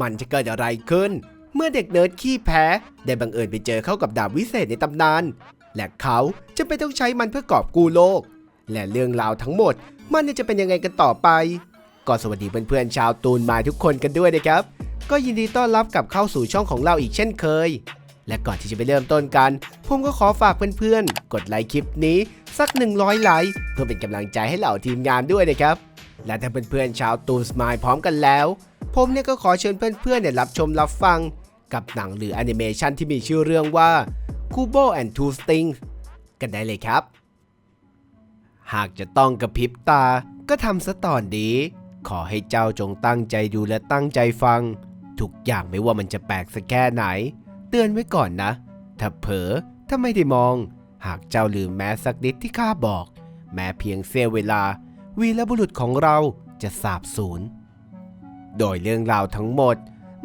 มันจะเกิดอะไรขึ้น เมื่อเด็กเนิร์ดขี้แพ้ ได้บังเอิญไปเจอเข้ากับดาบวิเศษในตำนาน และเขาจะไปต้องใช้มันเพื่อกอบกู้โลก และเรื่องราวทั้งหมด มันเนี่ยจะเป็นยังไงกันต่อไป ก็สวัสดีเพื่อนๆชาวตูนมาทุกคนกันด้วยนะครับ ก็ยินดีต้อนรับกลับเข้าสู่ช่องของเราอีกเช่นเคยและก่อนที่จะไปเริ่มต้นกัน ผมก็ขอฝากเพื่อนๆ กดไลค์คลิปนี้สัก 100 ไลค์เพื่อเป็นกำลังใจให้เหล่าทีมงานด้วยนะครับ และถ้าเพื่อนๆชาวตูนสมายพร้อมกันแล้ว ผมเนี่ยก็ขอเชิญเพื่อนๆเนี่ยรับชมรับฟัง กับหนังหรือแอนิเมชันที่มีชื่อเรื่องว่า Kubo and Two Stings กันได้เลยครับ หากจะต้องกระพริบตาก็ทำซะตอนนี้ ขอให้เจ้าจงตั้งใจดูและตั้งใจฟัง ทุกอย่างไม่ว่ามันจะแปลกสักแค่ไหน เตือนไว้ก่อนนะ ถ้าเผลอถ้าไม่ได้มอง หากเจ้าลืมแม้สักนิดที่ข้าบอก แม้เพียงเสี้ยวเวลา วีรบุรุษของเราจะสาบสูญ โดยเรื่องราวทั้งหมด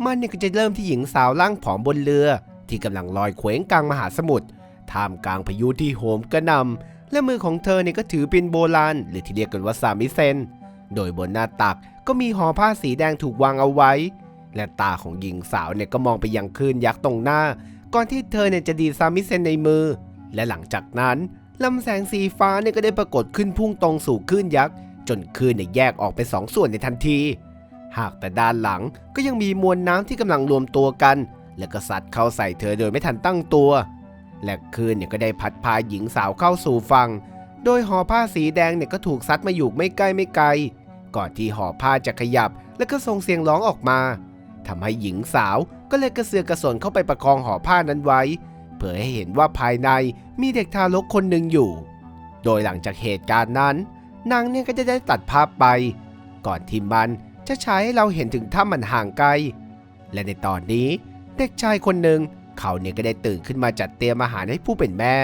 มันเนี่ยก็จะเริ่มที่หญิงสาวร่างผอมบนเรือ ที่กำลังลอยเคว้งกลางมหาสมุทรท่ามกลางพายุที่โหมกระหน่ำและมือของเธอเนี่ยก็ถือป็นโบราณหรือที่เรียกกันว่าสามิเซน โดยบนหน้าตักก็มีห่อผ้าสีแดงถูกวางเอาไว้ และตาของหญิงสาวเนี่ยก็มองไปยังคลื่นยักษ์ตรงหน้า ก่อนที่เธอเนี่ยจะดีซามิเซนในมือ และหลังจากนั้นลำแสงสีฟ้าเนี่ยก็ได้ปรากฏขึ้นพุ่งตรงสู่คลื่นยักษ์จนคลื่นเนี่ยแยกออกเป็นสองส่วนในทันที หากแต่ด้านหลังก็ยังมีมวลน้ำที่กำลังรวมตัวกัน แล้วก็ซัดเข้าใส่เธอโดยไม่ทันตั้งตัว และคืนเนี่ยก็ได้พัดพาหญิงสาวเข้าสู่ฝั่ง โดยห่อผ้าสีแดงเนี่ยก็ถูกซัดมาอยู่ไม่ใกล้ไม่ไกล ก่อนที่ห่อผ้าจะขยับ แล้วก็ส่งเสียงร้องออกมาทำให้หญิงสาวก็เลยกระเสือกกระสนเข้าไปประคองห่อผ้านั้นไว้ เพื่อให้เห็นว่าภายในมีเด็กทารกคนหนึ่งอยู่ โดยหลังจากเหตุการณ์นั้น นางเนี่ยก็จะได้ตัดภาพไป ก่อนที่มัน จะฉายให้เราเห็นถึงถ้ำมันห่างไกล และในตอนนี้เด็กชายคนหนึ่งเขาเนี่ยก็ได้ตื่นขึ้นมาจัดเตรียมอาหารให้ผู้เป็นแม่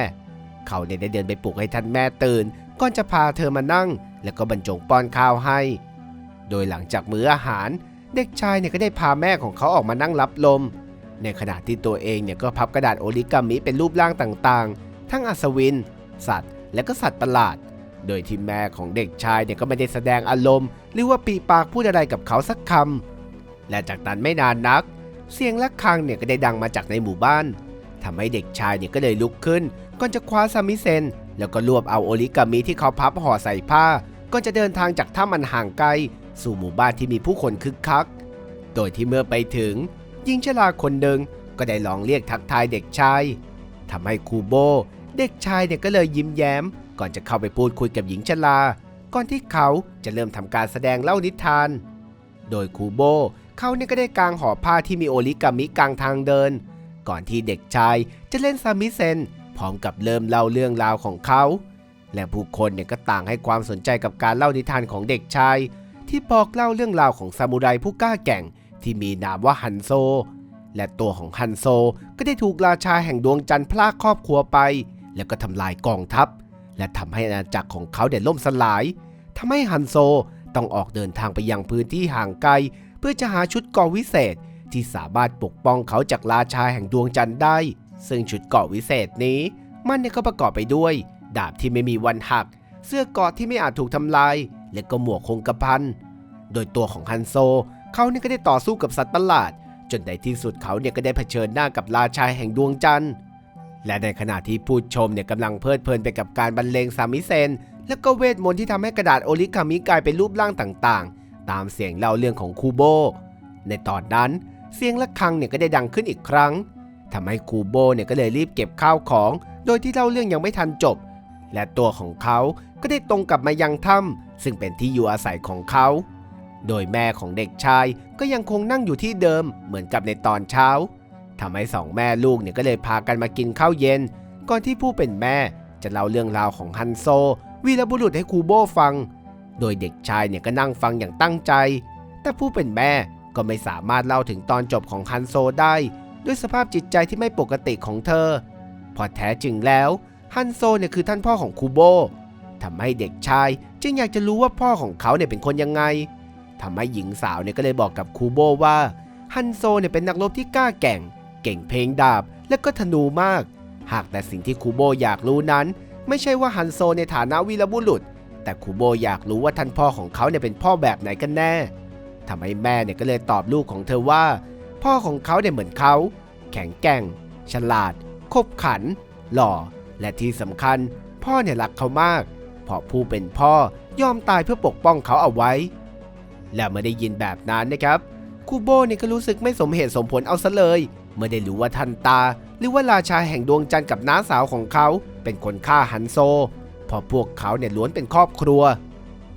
เขาเนี่ยได้เดินไปปลุกให้ท่านแม่ตื่นก่อนจะพาเธอมานั่ง แล้วก็บรรจงป้อนข้าวให้ โดยหลังจากมื้ออาหาร เด็กชายเนี่ยก็ได้พาแม่ของเขาออกมานั่งรับลม ในขณะที่ตัวเองเนี่ยก็พับกระดาษโอริกามิเป็นรูปร่างต่างๆ ทั้งอัศวิน สัตว์ และก็สัตว์ประหลาด โดยที่แม่ของเด็กชายเนี่ยก็ไม่ได้แสดงอารมณ์ หรือว่าปีปากพูดอะไรกับเขาสักคำและจากนั้นไม่นานนัก เสียงะระฆังเนี่ยก็ได้ดังมาจากในหมู่บ้านทำให้เด็กชายเนี่ยก็เลยลุกขึ้นก่อนจะคว้าซามิเซนแล้วก็รวบเอาโอริกามิที่เขาพับห่อใส่ผ้าก่อนจะเดินทางจากถ้ำมันห่างไกล สู่หมู่บ้านที่มีผู้คนคึกคัก โดยที่เมื่อไปถึงหญิงชราคนหนึ่งก็ได้ลองเรียกทักทายเด็กชายทำให้คูโบ เด็กชายเนี่ยก็เลยยิ้มแย้ม ก่อนจะเข้าไปพูดคุยกับหญิงชราก่อนที่เขาจะเริ่มทำการแสดงเล่านิทาน โดยคูโบเขาเนี่ยก็ได้กางห่อผ้าที่มีโอริกามิกลางทางเดิน ก่อนที่เด็กชายจะเล่นซามิเซนพร้อมกับเริ่มเล่าเรื่องราวของเขา และผู้คนเนี่ยก็ต่างให้ความสนใจกับการเล่านิทานของเด็กชาย ที่บอกเล่าเรื่องราวของซามูไรผู้กล้าแกร่งที่มีนามว่าฮันโซ และตัวของฮันโซก็ได้ถูกราชาแห่งดวงจันทร์พลากครอบครัวไป แล้วก็ทำลายกองทัพ และทำให้อาณาจักรของเขาเด่ล่มสลายทำให้ฮันโซต้องออกเดินทางไปยังพื้นที่ห่างไกล เพื่อจะหาชุดเกราะวิเศษ ที่สามารถปกป้องเขาจากราชาแห่งดวงจันทร์ได้ ซึ่งชุดเกราะวิเศษนี้ มันเนี่ยก็ประกอบไปด้วย ดาบที่ไม่มีวันหัก เสื้อเกราะที่ไม่อาจถูกทำลาย และก็หมวกคงกระพันโดยตัวของฮันโซเขาเนี่ยก็ได้ต่อสู้กับสัตว์ประหลาด จนในที่สุดเขาเนี่ยก็ได้เผชิญหน้ากับราชาแห่งดวงจันทร์ และในขณะที่ผู้ชมเนี่ยกำลังเพลิดเพลินไปกับการบรรเลงซามิเซน และก็เวทมนต์ที่ทำให้กระดาษโอริกามิกลายเป็นรูปร่างต่างๆ ตามเสียงเล่าเรื่องของคูโบ ในตอนนั้นเสียงะระฆังเนี่ยก็ได้ดังขึ้นอีกครั้งทำให้คูโบเนี่ยก็เลยรีบเก็บข้าวของ โดยที่เล่าเรื่องยังไม่ทันจบ และตัวของเขาก็ได้ตรงกลับมายังถ้ำซึ่งเป็นที่อยู่อาศัยของเขา โดยแม่ของเด็กชายก็ยังคงนั่งอยู่ที่เดิมเหมือนกับในตอนเช้า ทำให้สองแม่ลูกเนี่ยก็เลยพากันมากินข้าวเย็น ก่อนที่ผู้เป็นแม่จะเล่าเรื่องราวของฮันโซ วีรบุรุษให้คูโบฟัง โดยเด็กชายเนี่ยก็นั่งฟังอย่างตั้งใจ แต่ผู้เป็นแม่ก็ไม่สามารถเล่าถึงตอนจบของฮันโซได้ ด้วยสภาพจิตใจที่ไม่ปกติของเธอ พอแท้จริงแล้วฮันโซเนี่ยคือท่านพ่อของคูโบทำให้เด็กชาย จึงอยากจะรู้ว่าพ่อของเขาเนี่ยเป็นคนยังไงทำให้หญิงสาวเนี่ยก็เลยบอกกับคูโบว่าฮันโซเนี่ยเป็นนักรบที่กล้าแกร่ง เก่งเพลงดาบ และก็ธนูมาก หากแต่สิ่งที่คูโบอยากรู้นั้น ไม่ใช่ว่าฮันโซในฐานะวีรบุรุษ แต่คูโบอยากรู้ว่าท่านพ่อของเขาเนี่ยเป็นพ่อแบบไหนกันแน่ทำให้แม่เนี่ยก็เลยตอบลูกของเธอว่า พ่อของเขาเนี่ยเหมือนเขา แข็งแกร่ง ฉลาด คบขัน หล่อ และที่สำคัญ พ่อเนี่ยรักเขามาก เพราะผู้เป็นพ่อยอมตายเพื่อปกป้องเขาเอาไว้ และเมื่อได้ยินแบบนั้นนะครับคูโบเนี่ยก็รู้สึกไม่สมเหตุสมผลเอาซะเลย เมื่อได้รู้ว่าทันตา หรือว่าราชาแห่งดวงจันทร์กับน้าสาวของเขาเป็นคนฆ่าฮันโซเพราะพวกเขาเนี่ยล้วนเป็นครอบครัว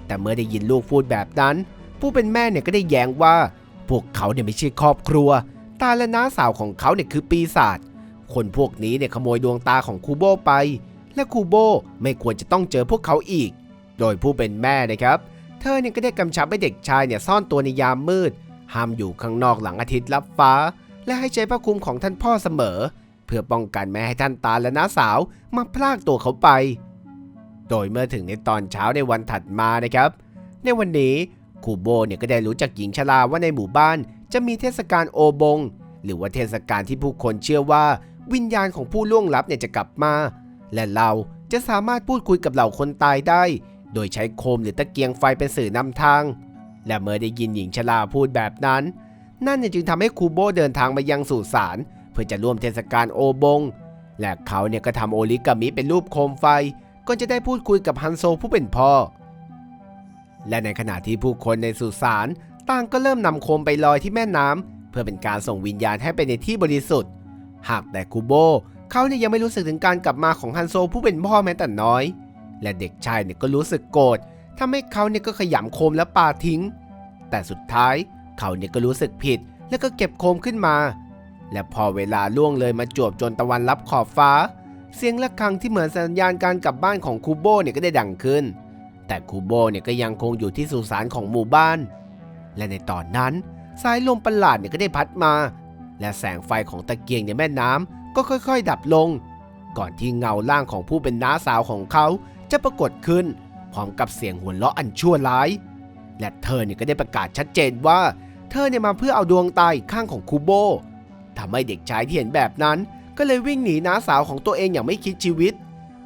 แต่เมื่อได้ยินลูกพูดแบบนั้น ผู้เป็นแม่เนี่ยก็ได้แย้งว่า พวกเขาเนี่ยไม่ใช่ครอบครัว ตาและน้าสาวของเขาเนี่ยคือปีศาจคนพวกนี้เนี่ยขโมยดวงตาของคูโบไป และคูโบไม่ควรจะต้องเจอพวกเขาอีก โดยผู้เป็นแม่นะครับ เธอเนี่ยก็ได้กำชับให้เด็กชายเนี่ยซ่อนตัวในยามมืด ห้ามอยู่ข้างนอกหลังอาทิตย์ลับฟ้า และให้ใช้ผ้าคลุมของท่านพ่อเสมอ เพื่อป้องกันไม่ให้ท่านตาและน้าสาวมาพลากตัวเขาไป โดยเมื่อถึงในตอนเช้าในวันถัดมานะครับ ในวันนี้คูโบเนี่ยก็ได้รู้จักหญิงชราว่าในหมู่บ้าน จะมีเทศกาลโอบง หรือว่าเทศกาลที่ผู้คนเชื่อว่า วิญญาณของผู้ล่วงลับเนี่ยจะกลับมา และเราจะสามารถพูดคุยกับเหล่าคนตายได้ โดยใช้โคมหรือตะเกียงไฟเป็นสื่อนำทาง และเมื่อได้ยินหญิงชราพูดแบบนั้น นั่นเนี่ยจึงทำให้คูโบเดินทางมายังสุสานเพื่อจะร่วมเทศกาลโอบง และเขาเนี่ยก็ทำโอริกามิเป็นรูปโคมไฟก่อนจะได้พูดคุยกับฮันโซผู้เป็นพ่อ และในขณะที่ผู้คนในสุสานต่างก็เริ่มนำโคมไปลอยที่แม่น้ำเพื่อเป็นการส่งวิญญาณให้ไปในที่บริสุทธิ์ หากแต่คูโบเขาเนี่ยยังไม่รู้สึกถึงการกลับมาของฮันโซผู้เป็นพ่อแม้แต่น้อย และเด็กชายเนี่ยก็รู้สึกโกรธทำให้เขาเนี่ยก็ขยำโคมและปาทิ้ง แต่สุดท้าย เขาเนี่ยก็รู้สึกผิด แล้วก็เก็บโคมขึ้นมา และพอเวลาล่วงเลยมาจวบจนตะวันรับขอบฟ้า เสียงะระฆังที่เหมือนสัญญาณการกลับบ้านของคูโบเนี่ยก็ได้ดังขึ้น แต่คูโบเนี่ยก็ยังคงอยู่ที่สุสานของหมู่บ้าน และในตอนนั้นสายลมประหลาดเนี่ยก็ได้พัดมา และแสงไฟของตะเกียงในแม่น้ำก็ค่อย ๆ ดับลง ก่อนที่เงาล่างของผู้เป็นน้าสาวของเขาจะปรากฏขึ้น พร้อมกับเสียงหัวเราะอันชั่วร้าย และเธอเนี่ยก็ได้ประกาศชัดเจนว่า เธอเนี่ยมาเพื่อเอาดวงตาอีกข้างของคูโบทำให้เด็กชายที่เห็นแบบนั้น ก็เลยวิ่งหนีน้าสาวของตัวเองอย่างไม่คิดชีวิต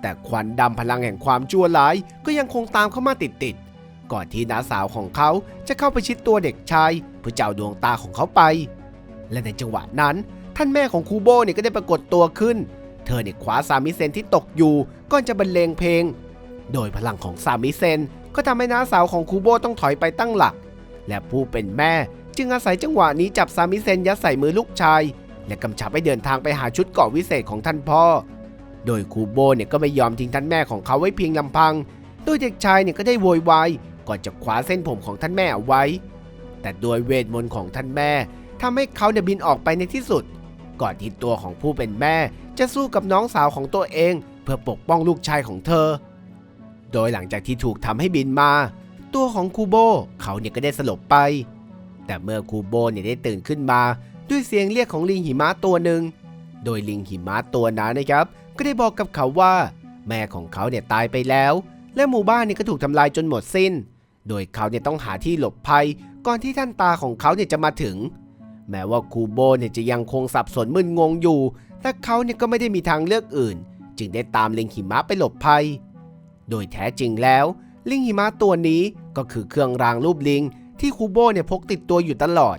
แต่ควันดำพลังแห่งความชั่วร้ายก็ยังคงตามเข้ามาติดๆก่อนที่น้าสาวของเขาจะเข้าไปชิดตัวเด็กชายเพื่อจะเอาดวงตาของเขาไป และในจังหวะนั้น ท่านแม่ของคูโบเนี่ยก็ได้ปรากฏตัวขึ้น เธอเนี่ยคว้าซามิเซนที่ตกอยู่ก่อนจะบรรเลงเพลง โดยพลังของซามิเซนก็ทำให้น้าสาวของคูโบต้องถอยไปตั้งหลัก และผู้เป็นแม่ จึงอาศัยจังหวะนี้จับซามิเซนยัดใส่มือลูกชาย และกำชับให้เดินทางไปหาชุดเกาะวิเศษของท่านพ่อ โดยคูโบเนี่ยก็ไม่ยอมทิ้งท่านแม่ของเขาไว้เพียงลำพัง โดยเด็กชายเนี่ยก็ได้โวยวายก่อนจะคว้าเส้นผมของท่านแม่เอาไว้ แต่โดยเวทมนต์ของท่านแม่ทำให้เขาเนี่ยบินออกไปในที่สุด ก่อนที่ตัวของผู้เป็นแม่ จะสู้กับน้องสาวของตัวเอง เพื่อปกป้องลูกชายของเธอ โดยหลังจากที่ถูกทำให้บินมา ตัวของคูโบเขาเนี่ยก็ได้สลบไป แต่เมื่อคูโบเนี่ยได้ตื่นขึ้นมา ด้วยเสียงเรียกของลิงหิมะตัวหนึ่ง โดยลิงหิมะตัวนั้นนะครับ ก็ได้บอกกับเขาว่า แม่ของเขาเนี่ยตายไปแล้ว และหมู่บ้านเนี่ยก็ถูกทำลายจนหมดสิ้น โดยเขาเนี่ยต้องหาที่หลบภัย ก่อนที่ท่านตาของเขาเนี่ยจะมาถึง แม้ว่าคูโบเนี่ยจะยังคงสับสนมึนงงอยู่ แต่เขาเนี่ยก็ไม่ได้มีทางเลือกอื่น จึงได้ตามลิงหิมะไปหลบภัย โดยแท้จริงแล้ว ลิงหิมะตัวนี้ก็คือเครื่องรางรูปลิง ที่คูโบเนี่ยพกติดตัวอยู่ตลอด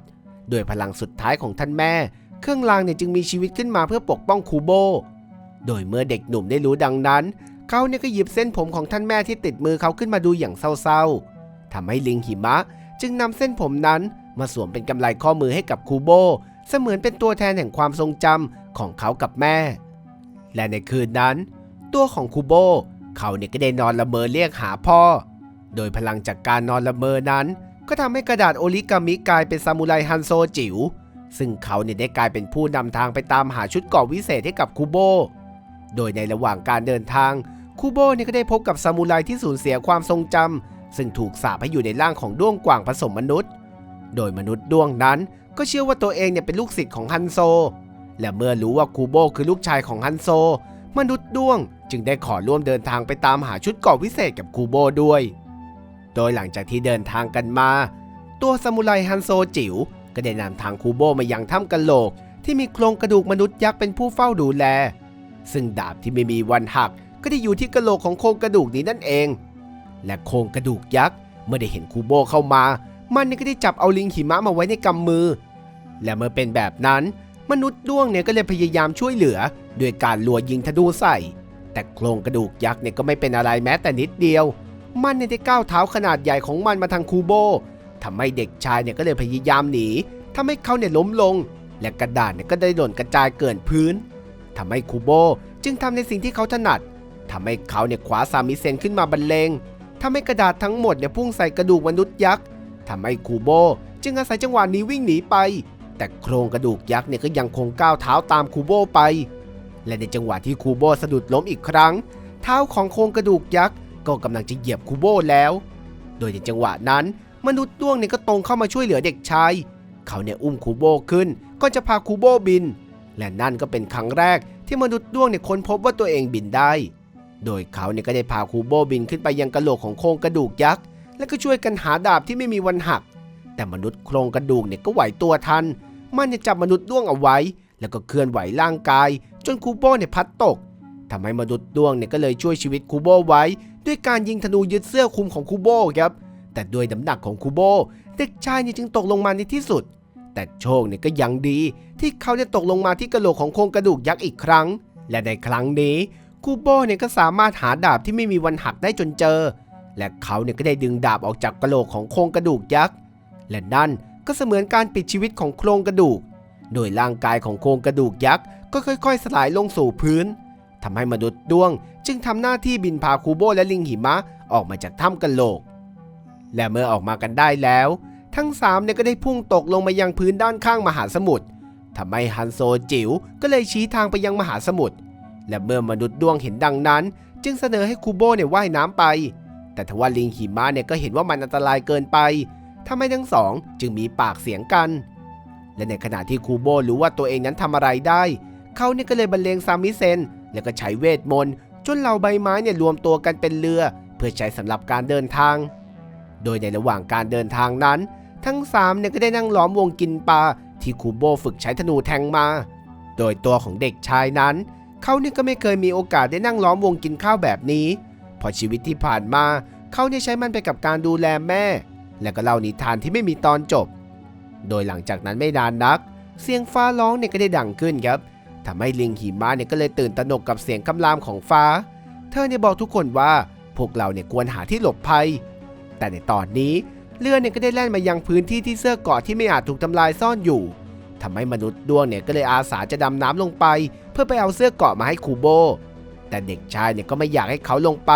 โดยพลังสุดท้ายของท่านแม่ เครื่องรางเนี่ยจึงมีชีวิตขึ้นมาเพื่อปกป้องคูโบ โดยเมื่อเด็กหนุ่มได้รู้ดังนั้น เขาเนี่ยก็หยิบเส้นผมของท่านแม่ที่ติดมือเขาขึ้นมาดูอย่างเศร้าๆทำให้ลิงหิมะ จึงนำเส้นผมนั้นมาสวมเป็นกำไลข้อมือให้กับคูโบ เสมือนเป็นตัวแทนแห่งความทรงจำของเขากับแม่ และในคืนนั้น ตัวของคูโบเขาเนี่ยก็ได้นอนละเมอเรียกหาพ่อ โดยพลังจากการนอนละเมอนั้น ก็ทำให้กระดาษโอริกามิกลายเป็นซามูไรฮันโซจิ๋วซึ่งเขาเนี่ยได้กลายเป็นผู้นำทางไปตามหาชุดเกราะวิเศษให้กับคูโบ โดยในระหว่างการเดินทางคูโบเนี่ยก็ได้พบกับซามูไรที่สูญเสียความทรงจำซึ่งถูกสาปให้อยู่ในร่างของด้วงกว่างผสมมนุษย์ โดยมนุษย์ด้วงนั้นก็เชื่อว่าตัวเองเนี่ยเป็นลูกศิษย์ของฮันโซ และเมื่อรู้ว่าคูโบคือลูกชายของฮันโซ มนุษย์ด้วง จึงได้ขอร่วมเดินทางไปตามหาชุดเกราะวิเศษกับคูโบด้วย โดยหลังจากที่เดินทางกันมา ตัวซามูไรฮันโซจิ๋วก็ได้นำทางคูโบมายังถ้ำกะโหลก ที่มีโครงกระดูกมนุษย์ยักษ์เป็นผู้เฝ้าดูแล ซึ่งดาบที่ไม่มีวันหัก ก็ได้อยู่ที่กระโหลกของโครงกระดูกนี้นั่นเอง และโครงกระดูกยักษ์เมื่อได้เห็นคูโบเข้ามา มันก็ได้จับเอาลิงหิมะมาไว้ในกำมือ และเมื่อเป็นแบบนั้น มนุษย์ด้วงเนี่ยก็เลยพยายามช่วยเหลือด้วยการลัวยิงธนูใส่ แต่โครงกระดูกยักษ์เนี่ยก็ไม่เป็นอะไรแม้แต่นิดเดียว มันเนี่ยได้ก้าวเท้าขนาดใหญ่ของมันมาทางคูโบทำให้เด็กชายเนี่ยก็เลยพยายามหนีทำให้เขาเนี่ยล้มลง และกระดาษเนี่ยก็ได้หล่นกระจายเกลื่อนพื้นทำให้คูโบจึงทำในสิ่งที่เขาถนัดทำให้เขาเนี่ยคว้าซามิเซนขึ้นมาบรรเลงทำให้กระดาษทั้งหมดเนี่ยพุ่งใส่กระดูกมนุษย์ยักษ์ทำให้คูโบจึงอาศัยจังหวะนี้วิ่งหนีไป แต่โครงกระดูกยักษ์เนี่ยก็ยังคงก้าวเท้าตามคูโบไป และในจังหวะที่คูโบสะดุดล้มอีกครั้ง เท้าของโครงกระดูกยักษ์ ก็กำลังจะเหยียบคูโบแล้ว โดยในจังหวะนั้น มนุษย์ด้วงเนี่ยก็ตรงเข้ามาช่วยเหลือเด็กชาย เขาเนี่ยอุ้มคูโบขึ้นก่อนจะพาคูโบบิน และนั่นก็เป็นครั้งแรกที่มนุษย์ด้วงเนี่ยค้นพบว่าตัวเองบินได้ โดยเขาเนี่ยก็ได้พาคูโบบินขึ้นไปยังกระโหลกของโครงกระดูกยักษ์ และก็ช่วยกันหาดาบที่ไม่มีวันหัก แต่มนุษย์โครงกระดูกเนี่ยก็ไหวตัวทัน มันจะจับมนุษย์ด้วงเอาไว้ แล้วก็เคลื่อนไหวร่างกาย จนคูโบเนี่ยพัดตก ทำให้มนุษย์ด้วงเนี่ยก็เลยช่วยชีวิตคูโบไว้ ด้วยการยิงธนูยึดเสื้อคลุมของคูโบครับ แต่ด้วยน้ำหนักของคูโบเด็กชายเนี่ยจึงตกลงมาในที่สุด แต่โชคเนี่ยก็ยังดี ที่เขาได้ตกลงมาที่กระโหลกของโครงกระดูกยักษ์อีกครั้ง และในครั้งนี้คูโบเนี่ยก็สามารถหาดาบที่ไม่มีวันหักได้จนเจอ และเขาเนี่ยก็ได้ดึงดาบออกจากกระโหลกของโครงกระดูกยักษ์และนั่นก็เสมือนการปิดชีวิตของโครงกระดูก โดยร่างกายของโครงกระดูกยักษ์ก็ค่อย ๆ สลายลงสู่พื้น ทำให้มนุษย์ด้วง จึงทำหน้าที่บินพาคูโบและลิงหิมะออกมาจากถ้ำกะโหลก และเมื่อออกมากันได้แล้ว ทั้งสามเนี่ยก็ได้พุ่งตกลงมายังพื้นด้านข้างมหาสมุทรทำให้ฮันโซจิ๋วก็เลยชี้ทางไปยังมหาสมุทรและเมื่อมนุษย์ด้วงเห็นดังนั้น จึงเสนอให้คูโบเนี่ยว่ายน้ำไป แต่ทว่าลิงหิมะเนี่ยก็เห็นว่ามันอันตรายเกินไปทำให้ทั้งสองจึงมีปากเสียงกัน และในขณะที่คูโบรู้ว่าตัวเองนั้นทำอะไรได้ เขาเนี่ยก็เลยบรรเลงซามิเซน แล้วก็ใช้เวทมนต์จนเหล่าใบไม้เนี่ยรวมตัวกันเป็นเรือ เพื่อใช้สำหรับการเดินทาง โดยในระหว่างการเดินทางนั้น ทั้งสามเนี่ยก็ได้นั่งล้อมวงกินปลาที่คูโบฝึกใช้ธนูแทงมา โดยตัวของเด็กชายนั้น เขาเนี่ยก็ไม่เคยมีโอกาสได้นั่งล้อมวงกินข้าวแบบนี้เพราะชีวิตที่ผ่านมา เขาเนี่ยใช้มันไปกับการดูแลแม่ และก็เล่านิทานที่ไม่มีตอนจบ โดยหลังจากนั้นไม่นานนัก เสียงฟ้าร้องเนี่ยก็ได้ดังขึ้นครับ ทำให้ลิงหิมะเนี่ยก็เลยตื่นตระหนกกับเสียงคำรามของฟ้า เธอเนี่ยบอกทุกคนว่าพวกเราเนี่ยควรหาที่หลบภัย แต่ในตอนนี้เรือเนี่ยก็ได้แล่นมายังพื้นที่ที่เสื้อเกาะที่ไม่อาจถูกทำลายซ่อนอยู่ทำให้มนุษย์ดวงเนี่ยก็เลยอาสาจะดำน้ำลงไป เพื่อไปเอาเสื้อเกาะมาให้คูโบ แต่เด็กชายเนี่ยก็ไม่อยากให้เขาลงไป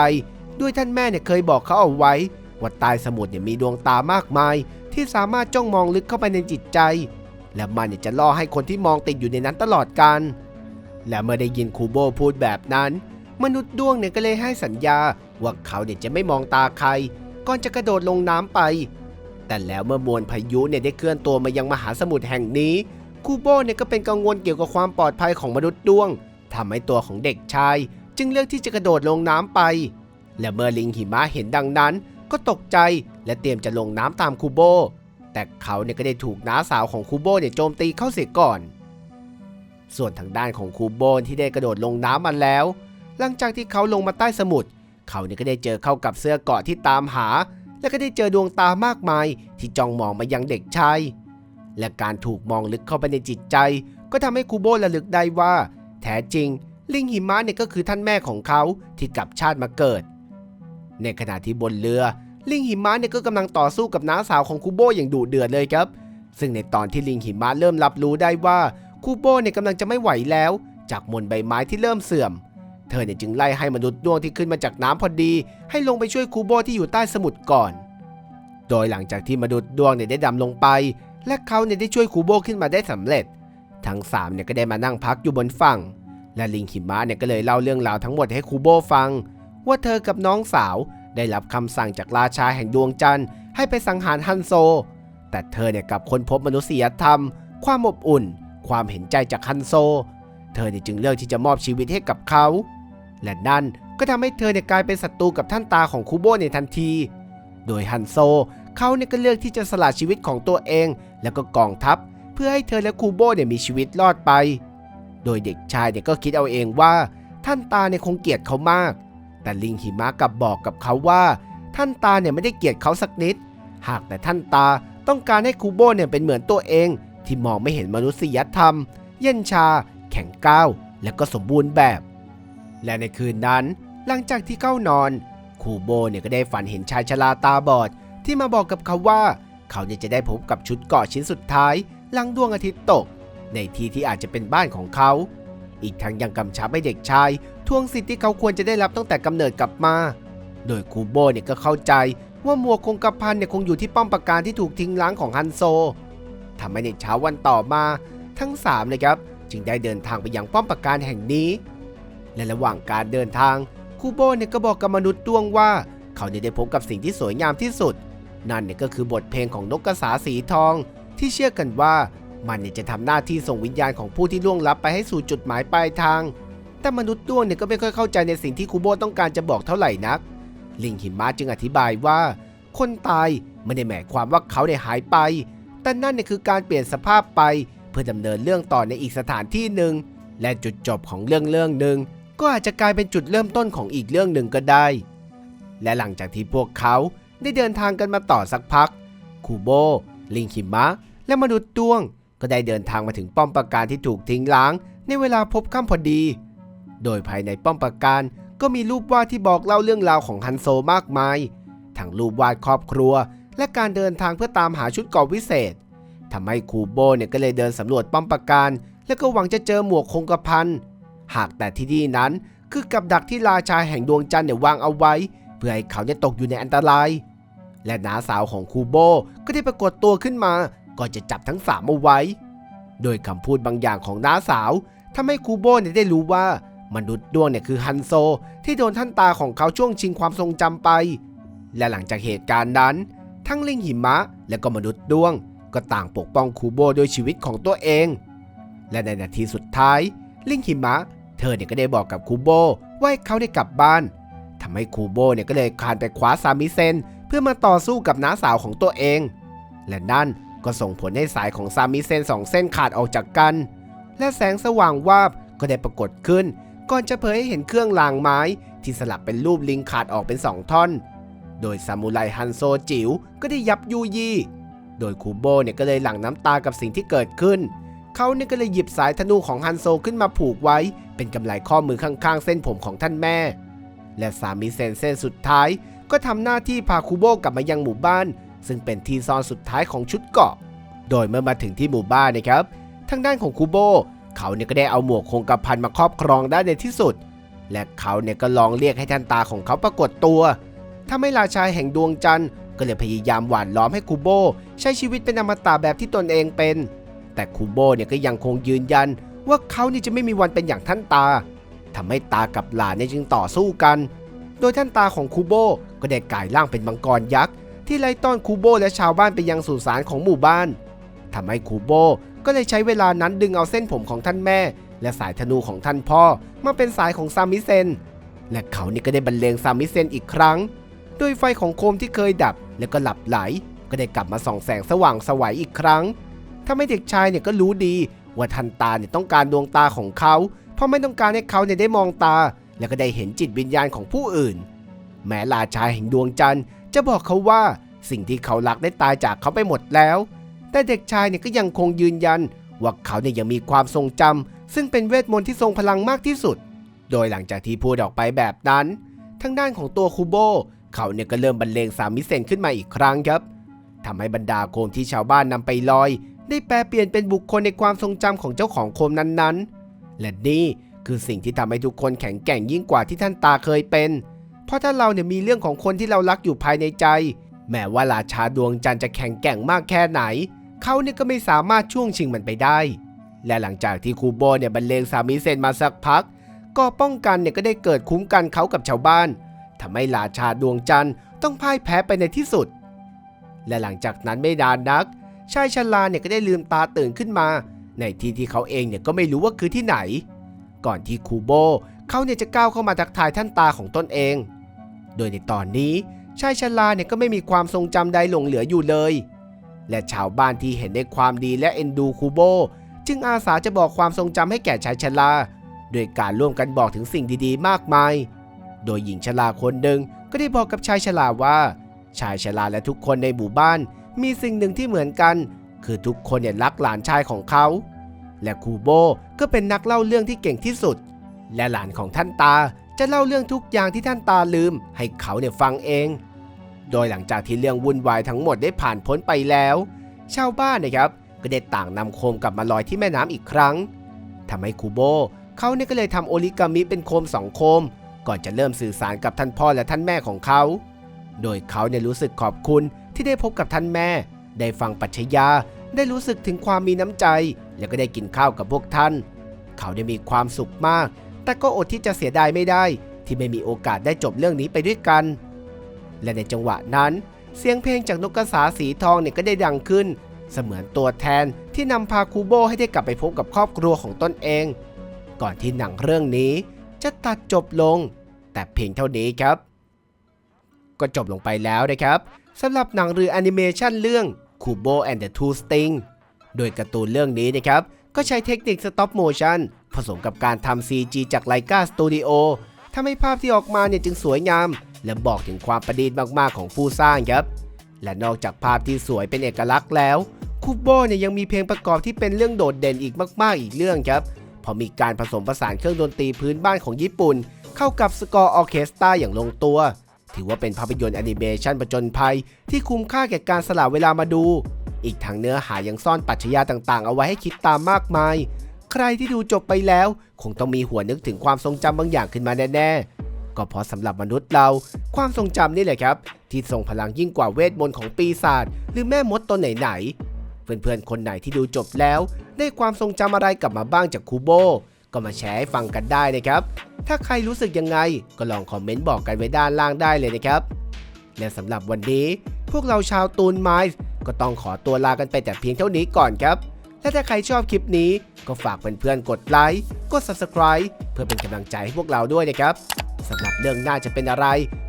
ด้วยท่านแม่เนี่ยเคยบอกเขาเอาไว้ว่าใต้สมุทรเนี่ยมีดวงตามากมาย ที่สามารถจ้องมองลึกเข้าไปในจิตใจ และมันจะล่อให้คนที่มองติดอยู่ในนั้นตลอดกาลและเมื่อได้ยินคูโบพูดแบบนั้น มนุษย์ด้วงเนี่ยก็เลยให้สัญญาว่าเขาเนี่ยจะไม่มองตาใคร ก่อนจะกระโดดลงน้ำไป แต่แล้วเมื่อมวลพายุเนี่ยได้เคลื่อนตัวมายังมหาสมุทรแห่งนี้คูโบเนี่ยก็เป็นกังวลเกี่ยวกับความปลอดภัยของมนุษย์ด้วงทำให้ตัวของเด็กชาย จึงเลือกที่จะกระโดดลงน้ำไป และเมื่อลิงหิมะเห็นดังนั้น ก็ตกใจและเตรียมจะลงน้ำตามคูโบ แต่เขาเนี่ยก็ได้ถูกน้าสาวของคูโบเนี่ยโจมตีเข้าเสียก่อน ส่วนทางด้านของคูโบที่ได้กระโดดลงน้ำมาแล้ว หลังจากที่เขาลงมาใต้สมุทรเขาเนี่ยก็ได้เจอเข้ากับเสื้อเกาะที่ตามหา และก็ได้เจอดวงตามากมาย ที่จ้องมองมายังเด็กชายและการถูกมองลึกเข้าไปในจิตใจ ก็ทำให้คูโบระลึกได้ว่า แท้จริง ลิงหิมะเนี่ยก็คือท่านแม่ของเขาที่กลับชาติมาเกิด ในขณะที่บนเรือ ลิงหิมะเนี่ยก็กำลังต่อสู้กับน้าสาวของคูโบอย่างดุเดือดเลยครับ ซึ่งในตอนที่ลิงหิมะเริ่มรับรู้ได้ว่าคูโบเนี่ยกำลังจะไม่ไหวแล้ว จากมวลใบไม้ที่เริ่มเสื่อม เธอเนี่ยจึงไล่ให้มนุษย์ด้วงที่ขึ้นมาจากน้ำพอดี ให้ลงไปช่วยคูโบที่อยู่ใต้สมุทรก่อน โดยหลังจากที่มนุษย์ด้วงเนี่ยได้ดำลงไป และเขาเนี่ยได้ช่วยคูโบขึ้นมาได้สำเร็จ ทั้งสามเนี่ยก็ได้มานั่งพักอยู่บนฝั่ง และลิงหิมะเนี่ยก็เลยเล่าเรื่องราวทั้งหมดให้คูโบฟัง ว่าเธอกับน้องสาว ได้รับคำสั่งจากราชาแห่งดวงจันทร์ให้ไปสังหารฮันโซ แต่เธอเนี่ยกลับค้นพบมนุษยธรรม ความอบอุ่น ความเห็นใจจากฮันโซ เธอเนี่ยจึงเลือกที่จะมอบชีวิตให้กับเขา และนั่นก็ทำให้เธอเนี่ยกลายเป็นศัตรูกับท่านตาของคูโบในทันที โดยฮันโซเขาเนี่ยก็เลือกที่จะสละชีวิตของตัวเอง แล้วก็กองทัพ เพื่อให้เธอและคูโบเนี่ยมีชีวิตรอดไป โดยเด็กชายเนี่ยก็คิดเอาเองว่า ท่านตาเนี่ยคงเกลียดเขามาก แต่ลิงหิมะกลับบอกกับเขาว่า ท่านตาเนี่ยไม่ได้เกลียดเขาสักนิด หากแต่ท่านตาต้องการให้คูโบเนี่ยเป็นเหมือนตัวเอง ที่มองไม่เห็นมนุษยธรรม เย็นชา แข็งก้าวและก็สมบูรณ์แบบ และในคืนนั้น หลังจากที่เข้านอนคูโบเนี่ยก็ได้ฝันเห็นชายชราตาบอด ที่มาบอกกับเขาว่าเขาเนี่ยจะได้พบกับชุดเกาะชิ้นสุดท้าย หลังดวงอาทิตย์ตก ในที่ที่อาจจะเป็นบ้านของเขา อีกทั้งยังกำชับให้เด็กชายทวงสิทธิ์ที่เขาควรจะได้รับตั้งแต่กำเนิดกลับมา โดยคูโบเนี่ยก็เข้าใจว่าหมวคงกระพันเนี่ยคงอยู่ที่ป้อมปราการที่ถูกทิ้งล้างของฮันโซทำให้ในเช้าวันต่อมา ทั้งสามเลยครับจึงได้เดินทางไปยังป้อมปราการแห่งนี้ และระหว่างการเดินทางคูโบเนี่ยก็บอกกับมนุษย์ดวงว่า เขาเนี่ยได้พบกับสิ่งที่สวยงามที่สุด นั่นเนี่ยก็คือบทเพลงของนกกระสาสีทอง ที่เชื่อกันว่า มันเนี่ยจะทำหน้าที่ส่งวิญญาณของผู้ที่ล่วงลับไปให้สู่จุดหมายปลายทาง แต่มนุษย์ดวงเนี่ยก็ไม่ค่อยเข้าใจในสิ่งที่คูโบต้องการจะบอกเท่าไหร่นัก ลิงหิมะจึงอธิบายว่า คนตายไม่ได้หมายความว่าเขาเนี่ยหายไป แต่นั่นเนี่ยคือการเปลี่ยนสภาพไป เพื่อดำเนินเรื่องต่อในอีกสถานที่หนึ่ง และจุดจบของเรื่องเรื่องหนึ่งก็อาจจะกลายเป็นจุดเริ่มต้นของอีกเรื่องหนึ่งก็ได้ และหลังจากที่พวกเขาได้เดินทางกันมาต่อสักพัก คูโบ ลิงหิมะ และมนุษย์ด้วง ก็ได้เดินทางมาถึงป้อมปราการที่ถูกทิ้งล้าง ในเวลาพบค่ำพอดี โดยภายในป้อมปราการก็มีรูปวาดที่บอกเล่าเรื่องราวของฮันโซมากมาย ทั้งรูปวาดครอบครัว และการเดินทางเพื่อตามหาชุดเกราะวิเศษทำให้คูโบเนี่ยก็เลยเดินสำรวจป้อมปราการ และก็หวังจะเจอหมวกคงกระพันหากแต่ที่นี่นั้นคือกับดักที่ราชาแห่งดวงจันทร์เนี่ยวางเอาไว้ เพื่อให้เขาเนี่ยตกอยู่ในอันตราย และน้าสาวของคูโบก็ได้ปรากฏตัวขึ้นมา ก่อนจะจับทั้งสามเอาไว้ โดยคำพูดบางอย่างของน้าสาวทำให้คูโบเนี่ยได้รู้ว่ามนุษย์ดวงเนี่ยคือฮันโซ ที่โดนท่านตาของเขาช่วงชิงความทรงจำไป และหลังจากเหตุการณ์นั้น ทั้งลิงหิมะและก็มนุษย์ดวง ก็ต่างปกป้องคูโบโดยชีวิตของตัวเอง และในนาทีสุดท้าย ลิงหิมะ เธอเนี่ยก็ได้บอกกับคูโบว่าให้เขาได้กลับบ้านทำให้คูโบเนี่ยก็เลยคานไปคว้าซามิเซนเพื่อมาต่อสู้กับน้าสาวของตัวเอง และนั่น ก็ส่งผลให้สายของซามิเซนสองเส้นขาดออกจากกัน และแสงสว่างวาบก็ได้ปรากฏขึ้น ก่อนจะเผยให้เห็นเครื่องรางไม้ ที่สลับเป็นรูปลิงขาดออกเป็นสองท่อน โดยซามูไรฮันโซจิ๋วก็ได้ยับยุยี่โดยคูโบเนี่ยก็เลยหลั่งน้ำตากับสิ่งที่เกิดขึ้น เขาเนี่ยก็เลยหยิบสายธนูของฮันโซขึ้นมาผูกไว้ เป็นกำไลข้อมือข้างๆ เส้นผมของท่านแม่ และสามิเซนเส้นสุดท้าย ก็ทำหน้าที่พาคูโบกลับมายังหมู่บ้าน ซึ่งเป็นที่ซ่อนสุดท้ายของชุดเกาะ โดยเมื่อมาถึงที่หมู่บ้านนะครับ ทางด้านของคูโบ เขาเนี่ยก็ได้เอาหมวกคงกระพันมาครอบครองได้ในที่สุด และเขาเนี่ยก็ลองเรียกให้ท่านตาของเขาปรากฏตัวทำให้ราชาแห่งดวงจันทร์ก็เลยพยายามหว่านล้อมให้คูโบ ใช้ชีวิตเป็นอมตะแบบที่ตนเองเป็น แต่คูโบเนี่ยก็ยังคงยืนยัน ว่าเขานี่จะไม่มีวันเป็นอย่างท่านตาทำให้ตากับหลานเนี่ยจึงต่อสู้กัน โดยท่านตาของคูโบก็ได้กลายร่างเป็นมังกรยักษ์ ที่ไล่ต้อนคูโบและชาวบ้านไปยังสุสานของหมู่บ้านทำให้คูโบก็เลยใช้เวลานั้นดึงเอาเส้นผมของท่านแม่ และสายธนูของท่านพ่อมาเป็นสายของซามิเซน และเขานี่ก็ได้บรรเลงซามิเซนอีกครั้ง โดยไฟของโคมที่เคยดับแล้วก็หลับไหล ก็ได้กลับมาส่องแสงสว่างสวัยอีกครั้งทำให้เด็กชายเนี่ยก็รู้ดี ว่าทันตาเนี่ยต้องการดวงตาของเขา เพราะไม่ต้องการให้เขาเนี่ยได้มองตา แล้วก็ได้เห็นจิตวิญญาณของผู้อื่น แม้ราชาแห่งดวงจันทร์ จะบอกเขาว่าสิ่งที่เขารักได้ตายจากเขาไปหมดแล้ว แต่เด็กชายเนี่ยก็ยังคงยืนยัน ว่าเขาเนี่ยยังมีความทรงจำซึ่งเป็นเวทมนต์ที่ทรงพลังมากที่สุด โดยหลังจากที่พูดออกไปแบบนั้น ทางด้านของตัวคูโบเขาเนี่ยก็เริ่มบรรเลงสามิเซนขึ้นมาอีกครั้งครับทำให้บรรดาโคมที่ชาวบ้านนำไปลอย ได้แปลเปลี่ยนเป็นบุคคลในความทรงจำของเจ้าของโคมนั้นๆ และนี่คือสิ่งที่ทำให้ทุกคนแข็งแกร่งยิ่งกว่าที่ท่านตาเคยเป็น เพราะถ้าเราเนี่ยมีเรื่องของคนที่เรารักอยู่ภายในใจ แม้ว่าราชาดวงจันทร์จะแข็งแกร่งมากแค่ไหน เขาเนี่ยก็ไม่สามารถช่วงชิงมันไปได้ และหลังจากที่คูโบเนี่ยบรรเลงสามิเซนมาสักพัก ก็ป้องกันเนี่ยก็ได้เกิดคุ้มกันเขากับชาวบ้านทำให้ราชาดวงจันทร์ต้องพ่ายแพ้ไปในที่สุด และหลังจากนั้นไม่นานนัก ชายชราเนี่ยก็ได้ลืมตาตื่นขึ้นมา ในที่ที่เขาเองเนี่ยก็ไม่รู้ว่าคือที่ไหน ก่อนที่คูโบเขาเนี่ยจะก้าวเข้ามาทักทายท่านตาของตนเอง โดยในตอนนี้ชายชราเนี่ยก็ไม่มีความทรงจำใดหลงเหลืออยู่เลย และชาวบ้านที่เห็นในความดีและเอ็นดูคูโบ จึงอาสาจะบอกความทรงจำให้แก่ชายชราโดยการร่วมกันบอกถึงสิ่งดีๆ มากมาย โดยหญิงชราคนหนึ่งก็ได้บอกกับชายชราว่า ชายชราและทุกคนในหมู่บ้าน มีสิ่งหนึ่งที่เหมือนกัน คือทุกคนเนี่ยรักหลานชายของเขา และคูโบก็เป็นนักเล่าเรื่องที่เก่งที่สุด และหลานของท่านตา จะเล่าเรื่องทุกอย่างที่ท่านตาลืม ให้เขาเนี่ยฟังเอง โดยหลังจากที่เรื่องวุ่นวายทั้งหมดได้ผ่านพ้นไปแล้ว ชาวบ้านนะครับก็ได้ต่างนำโคมกลับมาลอยที่แม่น้ำอีกครั้งทำให้คูโบเขาเนี่ยก็เลยทำโอริกามิเป็นโคมสองโคม ก่อนจะเริ่มสื่อสารกับท่านพ่อและท่านแม่ของเขา โดยเขาเนี่ยรู้สึกขอบคุณที่ได้พบกับท่านแม่ ได้ฟังปรัชญาได้รู้สึกถึงความมีน้ำใจ แล้วก็ได้กินข้าวกับพวกท่าน เขาได้มีความสุขมาก แต่ก็อดที่จะเสียดายไม่ได้ ที่ไม่มีโอกาสได้จบเรื่องนี้ไปด้วยกัน และในจังหวะนั้น เสียงเพลงจากนกกระสาสีทองเนี่ยก็ได้ดังขึ้น เสมือนตัวแทนที่นำพาคูโบให้ได้กลับไปพบกับครอบครัวของตนเอง ก่อนที่หนังเรื่องนี้จะตัดจบลง แต่เพียงเท่านี้ครับ ก็จบลงไปแล้วนะครับสำหรับหนังเรือแอนิเมชันเรื่อง Kubo and the Two Sting โดยการ์ตูนเรื่องนี้นะครับ ก็ใช้เทคนิค Stop Motion ผสมกับการทำ CG จาก Leica Studio ทำให้ภาพที่ออกมาเนี่ยจึงสวยงาม และบอกถึงความประณีตมากๆของผู้สร้างครับ และนอกจากภาพที่สวยเป็นเอกลักษณ์แล้วคูโบเนี่ยยังมีเพลงประกอบที่เป็นเรื่องโดดเด่นอีกมาก ๆ อีกเรื่องครับพอมีการผสมผสานเครื่องดนตรีพื้นบ้านของญี่ปุ่น เข้ากับสกอร์ออเคสตราอย่างลงตัว ถือว่าเป็นภาพยนตร์แอนิเมชันประจนภัยที่คุ้มค่าแก่การสละเวลามาดู อีกทั้งเนื้อหายังซ่อนปรัชญาต่างๆ เอาไว้ให้คิดตามมากมาย ใครที่ดูจบไปแล้ว คงต้องมีหัวนึกถึงความทรงจำบางอย่างขึ้นมาแน่ๆ ก็เพราะสำหรับมนุษย์เรา ความทรงจำนี่แหละครับ ที่ทรงพลังยิ่งกว่าเวทมนต์ของปีศาจหรือแม่มดตนไหนๆ เพื่อนๆ คนไหนที่ดูจบแล้ว ได้ความทรงจำอะไรกลับมาบ้างจากคูโบก็มาแชร์ให้ฟังกันได้นะครับ ถ้าใครรู้สึกยังไง ก็ลองคอมเมนต์บอกกันไว้ด้านล่างได้เลยนะครับ และสำหรับวันนี้ พวกเราชาวตูนไมซ์ก็ต้องขอตัวลากันไปแต่เพียงเท่านี้ก่อนครับ และถ้าใครชอบคลิปนี้ก็ฝากเพื่อนๆกดไลค์กด Subscribe เพื่อเป็นกำลังใจให้พวกเราด้วยนะครับสำหรับเรื่องหน้าจะเป็นอะไร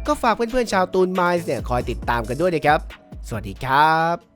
ก็ฝากเพื่อนๆชาวตูนไมซ์เนี่ยคอยติดตามกันด้วยนะครับ สวัสดีครับ